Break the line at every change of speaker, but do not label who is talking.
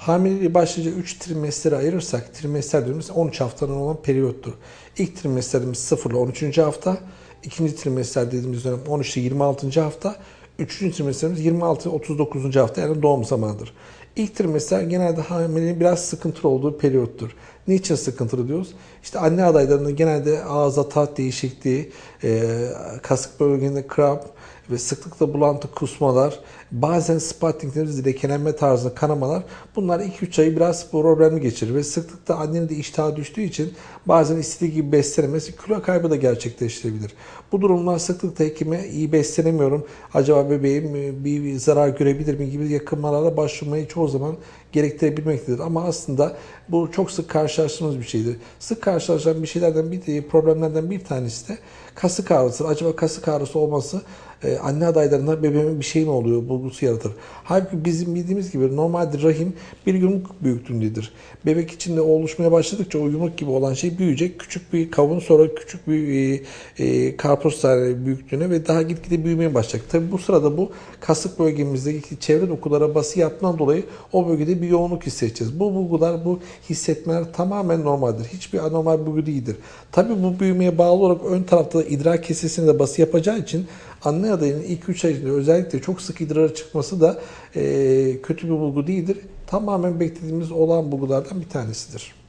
Hamileliği başlıca 3 trimestere ayırırsak, trimester dediğimiz 13 haftanın olan periyottur. İlk trimesterimiz 0 ile 13. hafta, ikinci trimester dediğimiz dönem 13 ile 26. hafta, üçüncü trimesterimiz 26 ile 39. hafta yani doğum zamanıdır. İlk trimester genelde hamileliğin biraz sıkıntılı olduğu periyottur. Niçin sıkıntılı diyoruz? İşte anne adaylarında genelde ağızda tat değişikliği, e, kasık bölgesinde kramp ve sıklıkla bulantı kusmalar, bazen spotting dediğimiz lekelenme tarzında kanamalar bunlar 2-3 ayı biraz problemli geçirir ve sıklıkla annenin de iştahı düştüğü için bazen istediği gibi beslenemesi kilo kaybı da gerçekleştirebilir. Bu durumlar sıklıkla hekime iyi beslenemiyorum, acaba bebeğim e, bir zarar görebilir mi gibi yakınmalara başvurmayı çoğu zaman gerektirebilmektedir. Ama aslında bu çok sık karşılaştığımız bir şeydir. Sık karşılaşılan bir şeylerden bir problemlerden bir tanesi de kasık ağrısı. Acaba kasık ağrısı olması e, anne adaylarında bebeğime bir şey mi oluyor bulgusu yaratır. Halbuki bizim bildiğimiz gibi normalde rahim bir yumruk büyüklüğündedir. Bebek içinde oluşmaya başladıkça o yumruk gibi olan şey büyüyecek. Küçük bir kavun sonra küçük bir e, e, karpuz tane büyüklüğüne ve daha gitgide büyümeye başlayacak. Tabi bu sırada bu kasık bölgemizdeki çevre dokulara bası yaptığından dolayı o bölgede bir yoğunluk hissedeceğiz. Bu bulgular, bu hissetmeler tamamen normaldir. Hiçbir anormal bulgu değildir. Tabi bu büyümeye bağlı olarak ön tarafta idrar kesesinde bası yapacağı için anne adayının ilk 3 ay içinde özellikle çok sık idrara çıkması da e, kötü bir bulgu değildir. Tamamen beklediğimiz olan bulgulardan bir tanesidir.